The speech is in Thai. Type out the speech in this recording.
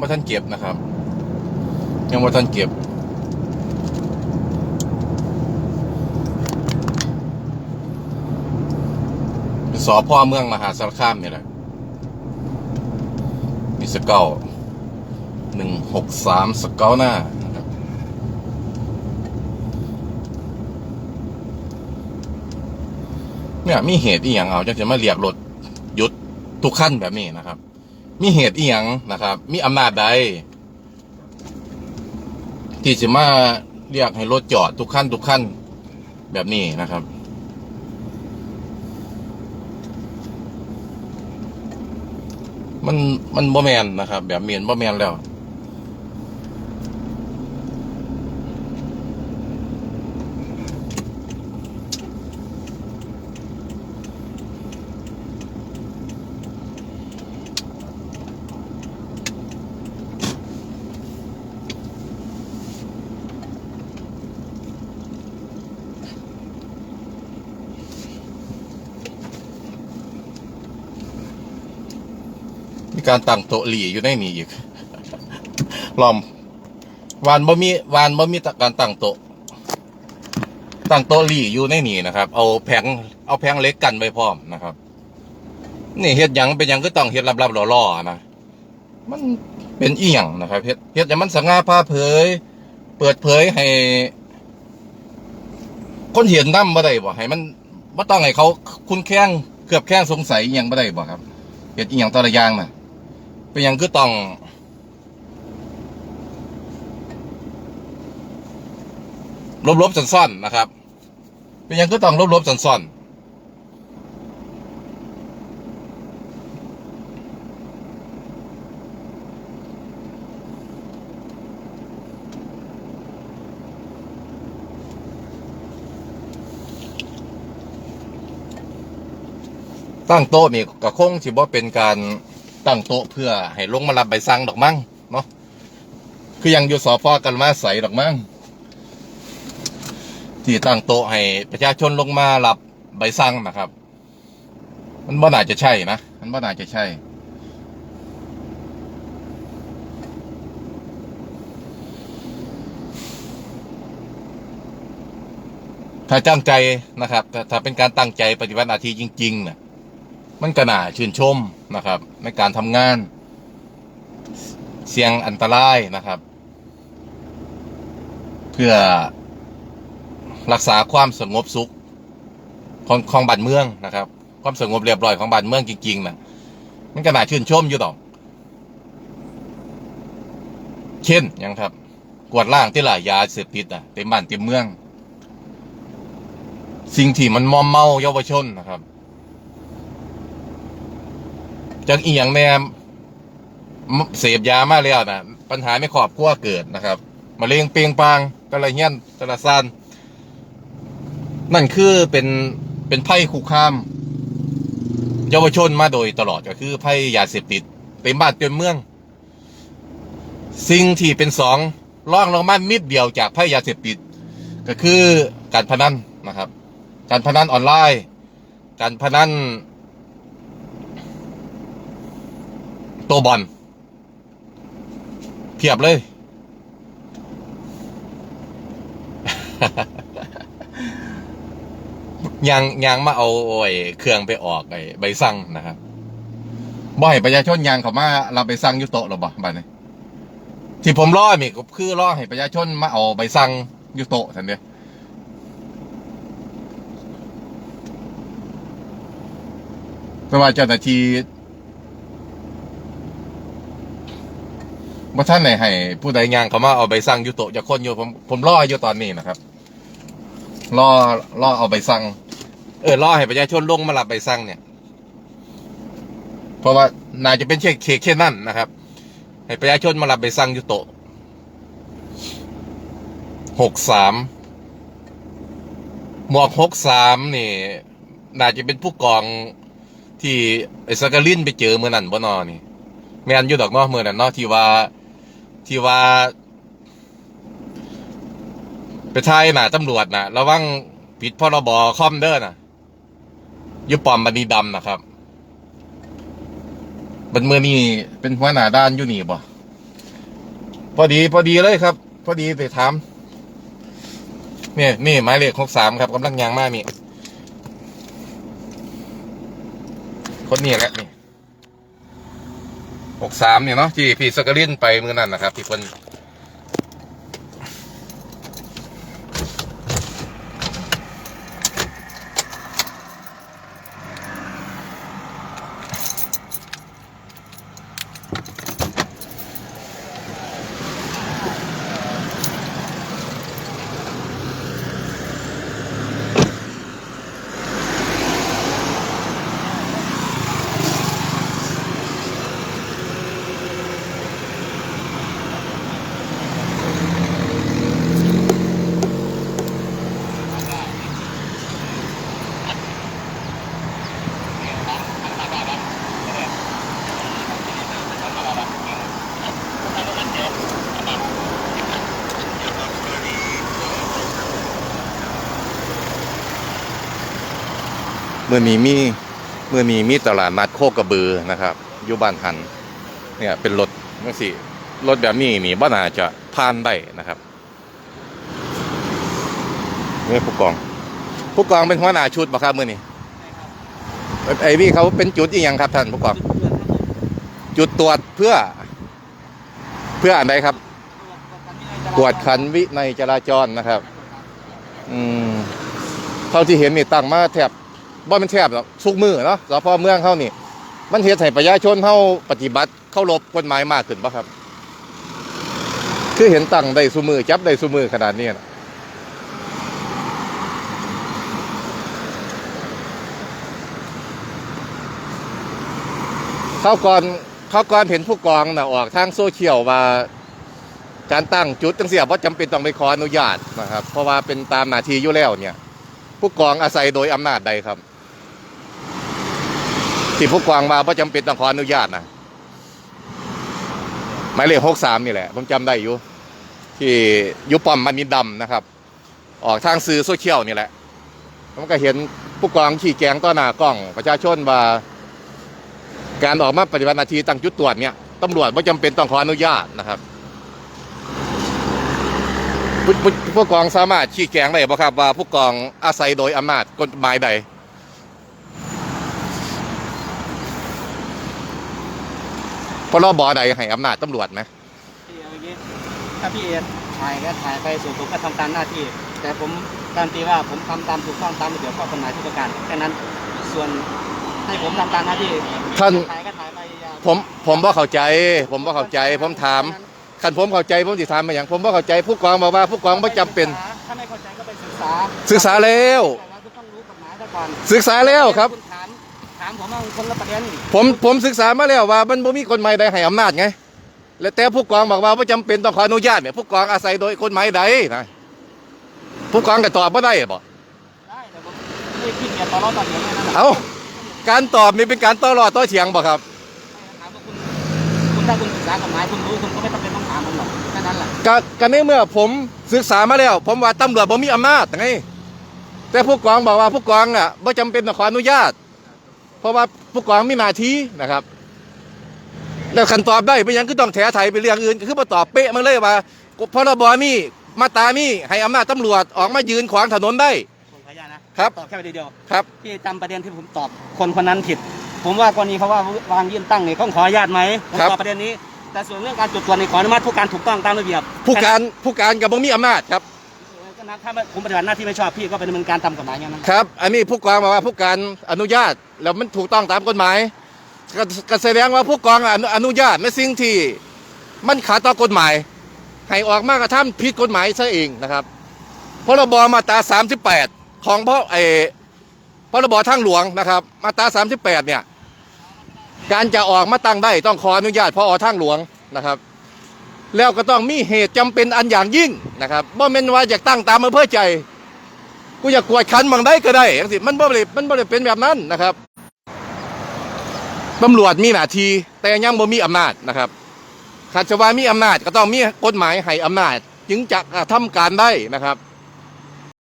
บ่ทันเก็บนะครับ ยังบ่ทันเก็บ สอพ่อเมืองมหาสารคามนี่แหละมีสเกลหนึ่งหกสามสเกลหน้าเนี่ยมีเหตุอีหยังเอาจังจะมาเรียกรถหยุดทุกขั้นแบบนี้นะครับ มีเหตุอีหยังนะครับ มีอำนาจใดที่จะมาเรียกให้รถจอดทุกขั้นทุกขั้นแบบนี้นะครับมันมันบ่แมนนะครับ แบบเมียนบ่แมนแล้ว มีการตั้งโต๊ะหลีอยู่ในนี้อีกลอมวานบ่มีวานบ่มีการตั้งโต๊ะตั้งโต๊ะหลีอยู่ในนี้นะครับ เอาแผงเอาแผงเล็กกันไว้พร้อมนะครับ นี่เฮ็ดหยังเป็นหยังก็ต้องเฮ็ดลับๆล่อๆนะมันเป็นอีหยังนะครับเฮ็ดเฮ็ดให้มันสง่าผ่าเผย เปิดเผยให้ คนเห็นนำบ่ได้บ่ให้มันบ่ต้องให้เขา คุณแข้งเกือบแข้งสงสัยอีหยังบ่ได้บ่ครับเฮ็ดอีหยังแต่ละอย่างน่ะ เป็นยังคือต้องลบๆซ่อนๆนะครับ เป็นยังคือต้องลบๆซ่อนๆตั้งโต๊ะนี่ก็คงสิบ่เป็นการ ตั้งโต๊ะเพื่อให้ลงมารับใบสั่งดอกมั้งเนาะคือยังอยู่สพกันมาใส่ดอกมั้งที่ตั้งโต๊ะให้ประชาชนลงมารับใบสั่งนะครับ มันบ่น่าจะใช่นะมันบ่น่าจะใช่ถ้าตั้งใจนะครับ ถ้าถ้าเป็นการตั้งใจปฏิบัติหน้าที่จริงๆนะมันก็น่าชื่นชม นะครับ ในการทำงาน เสี่ยงอันตรายนะครับ เพื่อรักษาความสงบสุขของของบ้านเมืองนะครับ ความสงบเรียบร้อยของบ้านเมืองจริงๆนะมันก็น่าชื่นชมอยู่ดอเช่นยังครับ กวดล่างที่หลายยาเสพติดอะเต็มบ้านเต็มเมือง สิ่งที่มันมอมเมาเยาวชนนะครับ จากอีหยังแนมเสพยามาแล้วนะปัญหาไม่ขอบครัวเกิดนะครับมะเร็งเปียงปางกระเฮียนกระซานนั่นคือเป็นเป็นไพ่คุกคาม เยาวชนมาโดยตลอดก็คือไพ่ยาเสพติดเต็มบ้านเต็มเมือง สิ่งที่เป็นสองล่องลงมานิดเดียวจากไพ่ยาเสพติด ก็คือการพนันนะครับ การพนันออนไลน์ การพนัน ตัวบอลเพียบเลย ยังยังมาเอาไอ้เครื่องไปออกไอ้ใบสั่งนะครับบ่ให้ประชาชนยังเขามาเรับใบสั่งยู่โตะหรอบ่บัดนี้ที่ผมรอนี่ก็คือรอให้ประชาชนมาเอาใบสั่งยู่โตะทันเดียวแต่ว่าเจ้าหน้าที่ บ่ท่านไหนให้ผู้ใดยังเขามาเอาใบสั่งยู่โตะจะคนอยู่ผมผมรออยู่ตอนนี้นะครับ รอรอเอาใบสั่งเออรอให้ประชาชนลงมารับใบสั่งเนี่ย เพราะว่าน่าจะเป็นเช็คเคเช่นนั่นนะครับ ให้ประชาชนมารับใบสั่งยู่โตะหกสามหมวกหกสามนี่ น่าจะเป็นผู้กองที่ไอ้สกาลินไปเจอเมื่อนั้นบ่นอนี่แม่นอยู่ดอกเนาะเมื่อนั้นเนาะที่ว่า ที่ว่า ไปไทยน่ะตำรวจน่ะ ระวังผิดพรบคอมเด้อน่ะยุปอมบันีดำนะครับบันเมื่อนี้เป็นหัวหน้าด้านอยู่นี่บ่พอดี พอดีเลยครับ พอดีไปถามเนี่ยนี่หมายเลขหกสามครับกำลังยางมากนี่คนนี้แหละนี่ หกสามเนี่ยเนาะที่พี่สกลินไปมือนั่นนะครับที่คน เมื่อนี้มีเมื่อนี้มีตลาดนัดโคกระบือนะครับอยู่บ้านหันเนี่ยเป็นรถนั่นสิรถแบบนี้นี่บ้านาจะผ่านได้นะครับนี่ผู้กอง ผู้กองเป็นหัวหน้าชุดบ่ครับมื่อนี้ไอ้พี่เขาเป็นจุดอีกอย่างครับท่านผู้กองจุดตรวจเพื่อ เพื่ออะไรครับกวดขันวิในจราจรนะครับ อืมเท่าที่เห็นนี่ตั้งมาแทบ บ่เป็นแทบหรอกทุกมือเนาะสพเมืองเขานี่ มันเฮ็ดให้ประชาชนเขาปฏิบัติเข้ารบกฎหมายมากขึ้นป่ะครับ คือเห็นตั้งได้สุมือจับได้สุมือขนาดนี้นะเข้าก่อนเข้าก่อนเห็นผู้กองนะออกทางโซเชียลว่าการตั้งจุดตั้งเสียว่าจำเป็นต้องไปขออนุญาตนะครับ เพราะว่าเป็นตามหน้าที่อยู่แล้วเนี่ย ผู้กองอาศัยโดยอำนาจใดครับ ที่ผู้กองมาว่าจำเป็นต้องขออนุญาตนะหมายเลขหกสามนี่แหละ ผมจำได้อยู่ ที่ยุปอมมันมีดำนะครับ ออกทางสื่อโซเชียลนี่แหละผมก็เห็นผู้กองขี่แกงต่อหน้ากล้อง ประชาชนว่า การออกมาปฏิบัติหน้าที่ตั้งจุดตรวจเนี่ยตำรวจว่าจำเป็นต้องขออนุญาตนะครับผู้ผู้ผู้กองสามารถชี้แจงได้บ่ครับว่าผู้กองอาศัยโดยอำนาจกฎหมายใด พรบใดให้อำนาจตำรวจไหมพี่เอาอย่างนี้ถ้าพี่เอถ่ายก็ถ่ายไปส่วนผมก็ทำตามหน้าที่ แต่ผมการนตีว่าผมทำตามถูกต้องตามระเบียบข้อกฎหมายทุกประการแค่นั้นส่วนให้ผมทำตามหน้าที่ท่านถ่ายก็ถ่ายไปอย่าผมผมบ่เข้าใจ ผมบ่เข้าใจ ผมถามคันผมเข้าใจผมสิถามมาอย่างผมบ่เข้าใจผู้กองบอกว่าผู้กองบ่จำเป็น ถ้าไม่เข้าใจก็ไปศึกษาศึกษาแล้ว แต่เราก็ต้องรู้กฎหมายซะก่อน ศึกษาแล้วครับณ ถามถามผมว่าคนละประเด็นผมผมศึกษามาแล้วว่า มันบ่มีกฎหมายใดให้อำนาจไง แล้วแต่ผู้กองบอกว่าบ่จำเป็นต้องขออนุญาตเนี่ยผู้กองอาศัยโดยกฎหมายใดนะผู้กองก็ตอบบ่ได้บ่ได้แต่ผมไม่ขี้เกียจต่อรองต่อเถียงแค่นั้นน่ะเอ้าการตอบนี่เป็นการต่อรอดต่อเถียงบ่ครับถามว่าคุณคุณถ้าคุณศึกษากฎหมายคุณรู้คุณก็ไม่ต้องเป็นต้องถามผมหรอกแค่นั้นแหละก็ก็ในเมื่อผมศึกษามาแล้ว ผมว่าตำรวจบ่มีอำนาจไงแต่ผู้กองบอกว่าผู้กองอะบ่จำเป็นต้องขออนุญาต เพราะว่าผู้กองมีหน้าที่นะครับ แล้วคันตอบได้เป็นหยังคือต้องแถไถไปเรื่องอื่นก็คือมาตอบเป๊ะมาเลยว่าพรบมีมาตรามีให้อำนาจตำรวจออกมายืนขวางถนนได้ผมขออนุญาตนะครับตอบแค่ประเด็นเดียวครับที่จำประเด็นที่ผมตอบคนคนนั้นผิด ผมว่ากรณีเขาว่าวางยื่นตั้งเนี่ยต้องขออนุญาตไหมผมครับตอบประเด็นนี้แต่ส่วนเรื่องการจุดตรวจในขออนุมัติผู้การถูกต้องตามระเบียบ ผู้การผู้การกับบ่มีอำนาจครับก็นะถ้าผมปฏิบัติหน้าที่ไม่ชอบพี่ก็เป็นดำเนินการตามกฎหมายอย่างนั้นนะครับอันนี้ผู้กองบอกว่าผู้การอนุญาต แล้วมันถูกต้องตามกฎหมายก็ก็แสดงว่าผู้กองอนุอนุญาตในสิ่งที่มันขาดต่อกฎหมาย ให้ออกมากระทำผิดกฎหมายซะเองนะครับพรบมาตรา 38 ของพ่อไอพรบทางหลวงนะครับ มาตรา 38 เนี่ย การจะออกมาตั้งได้ต้องขออนุญาตพอทางหลวงนะครับ แล้วก็ต้องมีเหตุจำเป็นอันอย่างยิ่งนะครับบ่แม่นว่าอยากตั้งตามอำเภอใจ กูอยากกวดขันบางได้ก็ได้จังสิมันบ่ได้มันบ่ได้เป็นแบบนั้นนะครับ ตำรวจมีหน้าที่แต่ยังบ่มีอำนาจนะครับขัดชวามีอำนาจก็ต้องมีกฎหมายให้อำนาจ จึงจะกระทำการได้นะครับ